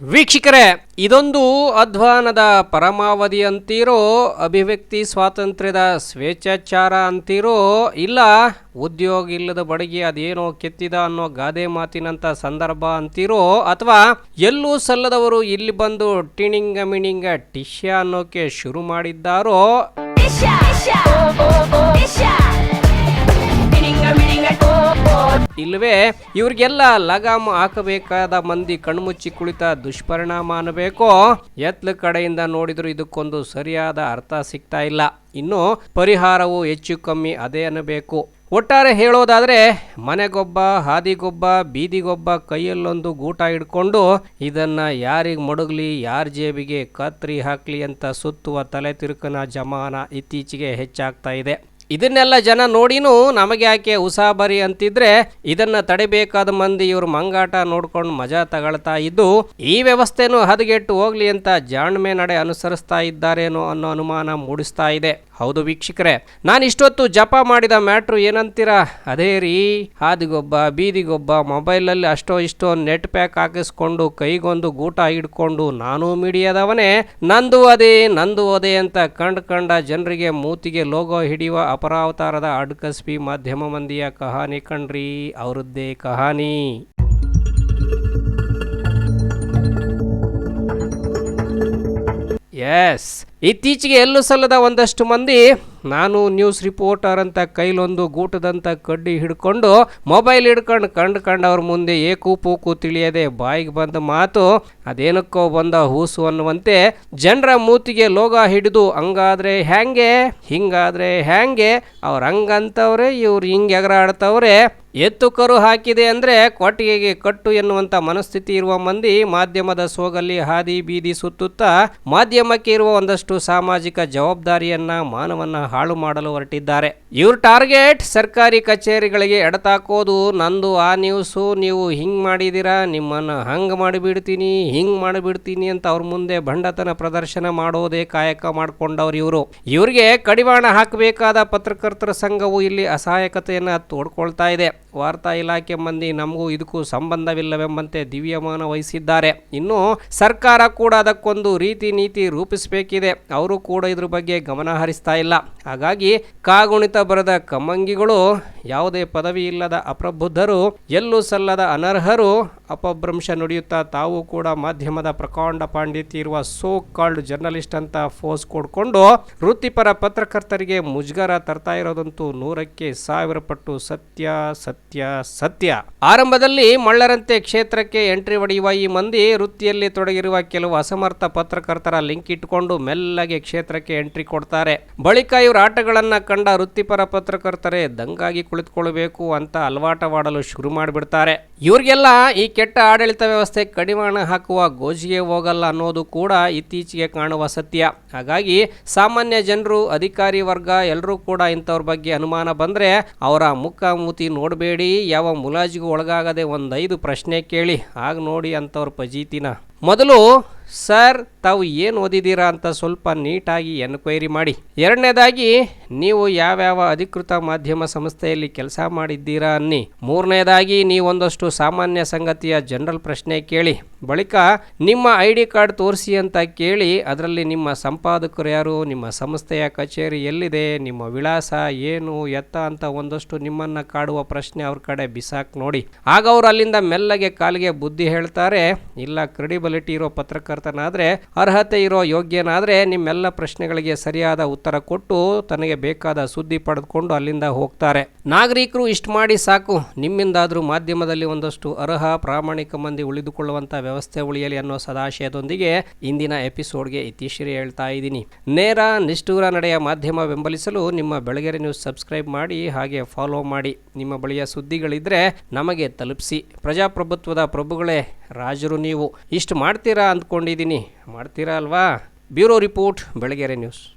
ವೀಕ್ಷಕರೇ, ಇದೊಂದು ಅಧ್ವಾನದ ಪರಮಾವಧಿ ಅಂತೀರೋ ಅಭಿವ್ಯಕ್ತಿ ಸ್ವಾತಂತ್ರ್ಯದ ಸ್ವೇಚ್ಛಾಚಾರ ಅಂತೀರೋ, ಇಲ್ಲ ಉದ್ಯೋಗ ಇಲ್ಲದ ಬಡಗಿ ಅದೇನೋ ಕೆತ್ತಿದ ಅನ್ನೋ ಗಾದೆ ಮಾತಿನಂತ ಸಂದರ್ಭ ಅಂತೀರೋ, ಅಥವಾ ಎಲ್ಲೂ ಸಲ್ಲದವರು ಇಲ್ಲಿ ಬಂದು ಟಿಣಿಂಗ ಮಿಣಿಂಗ ಟಿಶ್ಯ ಅನ್ನೋಕೆ ಶುರು ಮಾಡಿದ್ದಾರೋ? ಇಲ್ಲವೇ, ಇವ್ರಿಗೆಲ್ಲ ಲಗಾಮ್ ಹಾಕಬೇಕಾದ ಮಂದಿ ಕಣ್ಮುಚ್ಚಿ ಕುಳಿತ ದುಷ್ಪರಿಣಾಮ ಅನ್ನಬೇಕೋ? ಎತ್ಲ ಕಡೆಯಿಂದ ನೋಡಿದ್ರು ಇದಕ್ಕೊಂದು ಸರಿಯಾದ ಅರ್ಥ ಸಿಗ್ತಾ ಇಲ್ಲ. ಇನ್ನು ಪರಿಹಾರವು ಹೆಚ್ಚು ಕಮ್ಮಿ ಅದೇ ಅನ್ನಬೇಕು. ಒಟ್ಟಾರೆ ಹೇಳೋದಾದರೆ, ಮನೆಗೊಬ್ಬ, ಹಾದಿಗೊಬ್ಬ, ಬೀದಿಗೊಬ್ಬ ಕೈಯಲ್ಲೊಂದು ಗೂಟ ಹಿಡ್ಕೊಂಡು ಇದನ್ನ ಯಾರಿಗೆ ಮಡುಗ್ಲಿ, ಯಾರ ಜೇಬಿಗೆ ಕತ್ರಿ ಹಾಕ್ಲಿ ಅಂತ ಸುತ್ತುವ ತಲೆ ತಿರುಕನ ಜಮಾನ ಇತ್ತೀಚೆಗೆ ಹೆಚ್ಚಾಗ್ತಾ ಇದೆ. ಇದನ್ನೆಲ್ಲ ಜನ ನೋಡಿನೂ ನಮಗೆ ಯಾಕೆ ಉಸಾಬರಿ ಅಂತಿದ್ರೆ, ಇದನ್ನ ತಡಿಬೇಕಾದ ಮಂದಿ ಇವರು ಮಂಗಾಟ ನೋಡ್ಕೊಂಡು ಮಜಾ ತಗೊಳ್ತಾ ಇದ್ದು, ಈ ವ್ಯವಸ್ಥೆನೂ ಹದಗೆಟ್ಟು ಹೋಗ್ಲಿ ಅಂತ ಜಾಣ್ಮೆ ನಡೆ ಅನುಸರಿಸ್ತಾ ಇದ್ದಾರೇನೋ ಅನ್ನೋ ಅನುಮಾನ ಮೂಡಿಸ್ತಾ ಇದೆ. ಹೌದು ವೀಕ್ಷಕರೇ ನಾನು ಇಷ್ಟೊತ್ತು ಜಪ ಮಾಡಿದ ಮ್ಯಾಟ್ರು ಏನಂತೀರಾ? ಅದೇ ರೀ, ಹಾದಿಗೊಬ್ಬ, ಬೀದಿಗೊಬ್ಬ, ಮೊಬೈಲಲ್ಲಿ ಅಷ್ಟೋ ಇಷ್ಟೋ ನೆಟ್ ಪ್ಯಾಕ್ ಹಾಕಿಸ್ಕೊಂಡು, ಕೈಗೊಂದು ಗೂಟ ಹಿಡ್ಕೊಂಡು ನಾನು ಮೀಡಿಯಾದವನೇ, ನಂದು ಅದೇ ನಂದು ಅದೇ ಅಂತ ಕಂಡ್ ಕಂಡ ಜನರಿಗೆ ಮೂತಿಗೆ ಲೋಗೋ ಹಿಡಿಯುವ ಅಪರಾವತಾರದ ಅಡ್ಕಸ್ಬಿ ಮಾಧ್ಯಮ ಮಂದಿಯ ಕಹಾನಿ ಕಣ್ರಿ, ಅವರದ್ದೇ ಕಹಾನಿ. ಎಸ್ ಇತ್ತೀಚೆಗೆ ಎಲ್ಲೂ ಸಲ್ಲದ ಒಂದಷ್ಟು ಮಂದಿ ನಾನು ನ್ಯೂಸ್ ರಿಪೋರ್ಟರ್ ಅಂತ ಕೈಲೊಂದು ಗೂಟದಂತ ಕಡ್ಡಿ ಹಿಡ್ಕೊಂಡು ಮೊಬೈಲ್ ಹಿಡ್ಕೊಂಡು ಕಂಡು ಕಂಡವ್ರ ಮುಂದೆ ಏಕು ಪೂಕು ತಿಳಿಯದೆ ಬಾಯಿಗೆ ಬಂದ ಮಾತು, ಅದೇನಕ್ಕೋ ಬಂದ ಹೂಸು ಅನ್ನುವಂತೆ ಜನರ ಮೂತಿಗೆ ಲೋಗ ಹಿಡಿದು ಹಂಗಾದ್ರೆ ಹ್ಯಾಂಗೆ, ಹಿಂಗಾದ್ರೆ ಹ್ಯಾಂಗೆ, ಅವ್ರ ಹಂಗಂತವ್ರೆ, ಇವ್ರು ಹಿಂಗೆ ಎಗರಾಡ್ತವ್ರೆ ಎತ್ತು ಕರು ಹಾಕಿದೆ ಅಂದರೆ ಕೊಟ್ಟಿಗೆಗೆ ಕಟ್ಟು ಎನ್ನುವಂಥ ಮನಸ್ಥಿತಿ ಇರುವ ಮಂದಿ ಮಾಧ್ಯಮದ ಸೋಗಲ್ಲಿ ಹಾದಿ ಬೀದಿ ಸುತ್ತುತ್ತಾ ಮಾಧ್ಯಮಕ್ಕೆ ಇರುವ ಒಂದಷ್ಟು ಸಾಮಾಜಿಕ ಜವಾಬ್ದಾರಿಯನ್ನ, ಮಾನವನ್ನ ಹಾಳು ಮಾಡಲು ಹೊರಟಿದ್ದಾರೆ. ಇವ್ರ ಟಾರ್ಗೆಟ್ ಸರ್ಕಾರಿ ಕಚೇರಿಗಳಿಗೆ ಎಡತಾಕೋದು. ನಂದು ಆ ನ್ಯೂಸು, ನೀವು ಹಿಂಗ್ ಮಾಡಿದ್ದೀರಾ ನಿಮ್ಮನ್ನ ಹಂಗ್ ಮಾಡಿಬಿಡ್ತೀನಿ, ಹಿಂಗ್ ಮಾಡಿಬಿಡ್ತೀನಿ ಅಂತ ಅವ್ರ ಮುಂದೆ ಭಂಡತನ ಪ್ರದರ್ಶನ ಮಾಡೋದೇ ಕಾಯಕ ಮಾಡ್ಕೊಂಡವ್ರ ಇವರು. ಇವ್ರಿಗೆ ಕಡಿವಾಣ ಹಾಕಬೇಕಾದ ಪತ್ರಕರ್ತರ ಸಂಘವು ಇಲ್ಲಿ ಅಸಹಾಯಕತೆಯನ್ನು ತೋಡ್ಕೊಳ್ತಾ ಇದೆ. ವಾರ್ತಾ ಇಲಾಖೆ ಮಂದಿ ನಮಗೂ ಇದಕ್ಕೂ ಸಂಬಂಧವಿಲ್ಲವೆಂಬಂತೆ ದಿವ್ಯಮಾನ ವಹಿಸಿದ್ದಾರೆ. ಇನ್ನು ಸರ್ಕಾರ ಕೂಡ ಅದಕ್ಕೊಂದು ರೀತಿ ನೀತಿ ರೂಪಿಸಬೇಕಿದೆ. ಅವರು ಕೂಡ ಇದ್ರ ಬಗ್ಗೆ ಗಮನ ಹರಿಸ್ತಾ ಇಲ್ಲ. ಹಾಗಾಗಿ ಕಾಗುಣಿತ ಬರದ ಕಮ್ಮಂಗಿಗಳು ಯಾವುದೇ ಪದವಿ ಇಲ್ಲದ ಅಪ್ರಬುದ್ಧರು, ಎಲ್ಲೂ ಸಲ್ಲದ ಅನರ್ಹರು ಅಪಭ್ರಂಶ ನುಡಿಯುತ್ತಾ ತಾವು ಕೂಡ ಮಾಧ್ಯಮದ ಪ್ರಕಾಂಡ ಪಾಂಡಿತ್ಯ ಇರುವ ಸೋ ಕಾಲ್ಡ್ ಜರ್ನಲಿಸ್ಟ್ ಅಂತ ಫೋಸ್ ಕೊಡ್ಕೊಂಡು ವೃತ್ತಿಪರ ಪತ್ರಕರ್ತರಿಗೆ ಮುಜುಗರ ತರ್ತಾ ಇರೋದಂತೂ ನೂರಕ್ಕೆ ಸಾವಿರ ಪಟ್ಟು ಸತ್ಯ ಸತ್ಯ ಸತ್ಯ. ಆರಂಭದಲ್ಲಿ ಮಳ್ಳರಂತೆ ಕ್ಷೇತ್ರಕ್ಕೆ ಎಂಟ್ರಿ ಹೊಡೆಯುವ ಈ ಮಂದಿ ವೃತ್ತಿಯಲ್ಲಿ ತೊಡಗಿರುವ ಕೆಲವು ಅಸಮರ್ಥ ಪತ್ರಕರ್ತರ ಲಿಂಕ್ ಇಟ್ಕೊಂಡು ಮೆಲ್ಲಗೆ ಕ್ಷೇತ್ರಕ್ಕೆ ಎಂಟ್ರಿ ಕೊಡ್ತಾರೆ. ಬಳಿಕ ಇವರ ಆಟಗಳನ್ನು ಕಂಡ ವೃತ್ತಿಪರ ಪತ್ರಕರ್ತರೇ, ದಂಗಾಗಿ ಕುಳಿತುಕೊಳ್ಬೇಕು ಅಂತ ಅಲವಾಟವಾಡಲು ಶುರು ಮಾಡಿಬಿಡ್ತಾರೆ. ಇವ್ರಿಗೆಲ್ಲ ಈ ಕೆಟ್ಟ ಆಡಳಿತ ವ್ಯವಸ್ಥೆ ಕಡಿವಾಣ ಹಾಕುವ ಗೋಜಿಗೆ ಹೋಗಲ್ಲ ಅನ್ನೋದು ಕೂಡ ಇತ್ತೀಚೆಗೆ ಕಾಣುವ ಸತ್ಯ. ಹಾಗಾಗಿ ಸಾಮಾನ್ಯ ಜನರು, ಅಧಿಕಾರಿ ವರ್ಗ ಎಲ್ಲರೂ ಕೂಡ ಇಂಥವ್ರ ಬಗ್ಗೆ ಅನುಮಾನ ಬಂದರೆ ಅವರ ಮುಖ ಮೂತಿ ನೋಡಬೇಡಿ, ಯಾವ ಮುಲಾಜಿಗೂ ಒಳಗಾಗದೆ ಒಂದೈದು ಪ್ರಶ್ನೆ ಕೇಳಿ. ಆಗ ನೋಡಿ ಅಂಥವ್ರ ಪಜೀತಿನ ಮೊದಲು ಸರ್, ತಾವು ಏನು ಓದಿದ್ದೀರಾ ಅಂತ ಸ್ವಲ್ಪ ನೀಟಾಗಿ ಎನ್ಕ್ವೈರಿ ಮಾಡಿ. ಎರಡನೇದಾಗಿ, ನೀವು ಯಾವ್ಯಾವ ಅಧಿಕೃತ ಮಾಧ್ಯಮ ಸಂಸ್ಥೆಯಲ್ಲಿ ಕೆಲಸ ಮಾಡಿದ್ದೀರಾ ಅನ್ನಿ. ಮೂರನೇದಾಗಿ, ನೀವೊಂದಷ್ಟು ಸಾಮಾನ್ಯ ಸಂಗತಿಯ ಜನರಲ್ ಪ್ರಶ್ನೆ ಕೇಳಿ. ಬಳಿಕ, ನಿಮ್ಮ ಐ ಡಿ ಕಾರ್ಡ್ ತೋರಿಸಿ ಅಂತ ಕೇಳಿ, ಅದರಲ್ಲಿ ನಿಮ್ಮ ಸಂಪಾದಕರು ಯಾರು, ನಿಮ್ಮ ಸಂಸ್ಥೆಯ ಕಚೇರಿ ಎಲ್ಲಿದೆ, ನಿಮ್ಮ ವಿಳಾಸ, ಏನು, ಎತ್ತ ಅಂತ ಒಂದಷ್ಟು ನಿಮ್ಮನ್ನ ಕಾಡುವ ಪ್ರಶ್ನೆ ಅವ್ರ ಕಡೆ ಬಿಸಾಕ್ ನೋಡಿ. ಆಗ ಅವರು ಅಲ್ಲಿಂದ ಮೆಲ್ಲಗೆ ಕಾಲಿಗೆ ಬುದ್ಧಿ ಹೇಳ್ತಾರೆ, ಇಲ್ಲ ಕ್ರೆಡಿಬಿಲಿಟಿ ಇರೋ ಪತ್ರಕರ್ತನಾದ್ರೆ ಅರ್ಹತೆ ಇರೋ ಯೋಗ್ಯನಾದರೆ ನಿಮ್ಮೆಲ್ಲ ಪ್ರಶ್ನೆಗಳಿಗೆ ಸರಿಯಾದ ಉತ್ತರ ಕೊಟ್ಟು ತನಗೆ ಬೇಕಾದ ಸುದ್ದಿ ಪಡೆದುಕೊಂಡು ಅಲ್ಲಿಂದ ಹೋಗ್ತಾರೆ. ನಾಗರಿಕರು ಇಷ್ಟು ಮಾಡಿ ಸಾಕು. ನಿಮ್ಮಿಂದಾದರೂ ಮಾಧ್ಯಮದಲ್ಲಿ ಒಂದಷ್ಟು ಅರ್ಹ, ಪ್ರಾಮಾಣಿಕ ಮಂದಿ ಉಳಿದುಕೊಳ್ಳುವಂಥ ವ್ಯವಸ್ಥೆ ಉಳಿಯಲಿ ಅನ್ನೋ ಸದಾಶಯದೊಂದಿಗೆ ಇಂದಿನ ಎಪಿಸೋಡ್ಗೆ ಇತಿಶ್ರೀ ಹೇಳ್ತಾ ಇದ್ದೀನಿ. ನೇರ, ನಿಷ್ಠೂರ ನಡೆಯ ಮಾಧ್ಯಮ ಬೆಂಬಲಿಸಲು ನಿಮ್ಮ ಬೆಳಗೆರೆ ನ್ಯೂಸ್ ಸಬ್ಸ್ಕ್ರೈಬ್ ಮಾಡಿ, ಹಾಗೆ ಫಾಲೋ ಮಾಡಿ. ನಿಮ್ಮ ಬಳಿಯ ಸುದ್ದಿಗಳಿದ್ದರೆ ನಮಗೆ ತಲುಪಿಸಿ. ಪ್ರಜಾಪ್ರಭುತ್ವದ ಪ್ರಭುಗಳೇ ರಾಜರು ನೀವು ಇಷ್ಟು ಮಾಡ್ತೀರಾ ಅಂದ್ಕೊಂಡಿದ್ದೀನಿ. ಮಾಡ್ತೀರಾ ಅಲ್ವಾ? Bureau report Belagere news.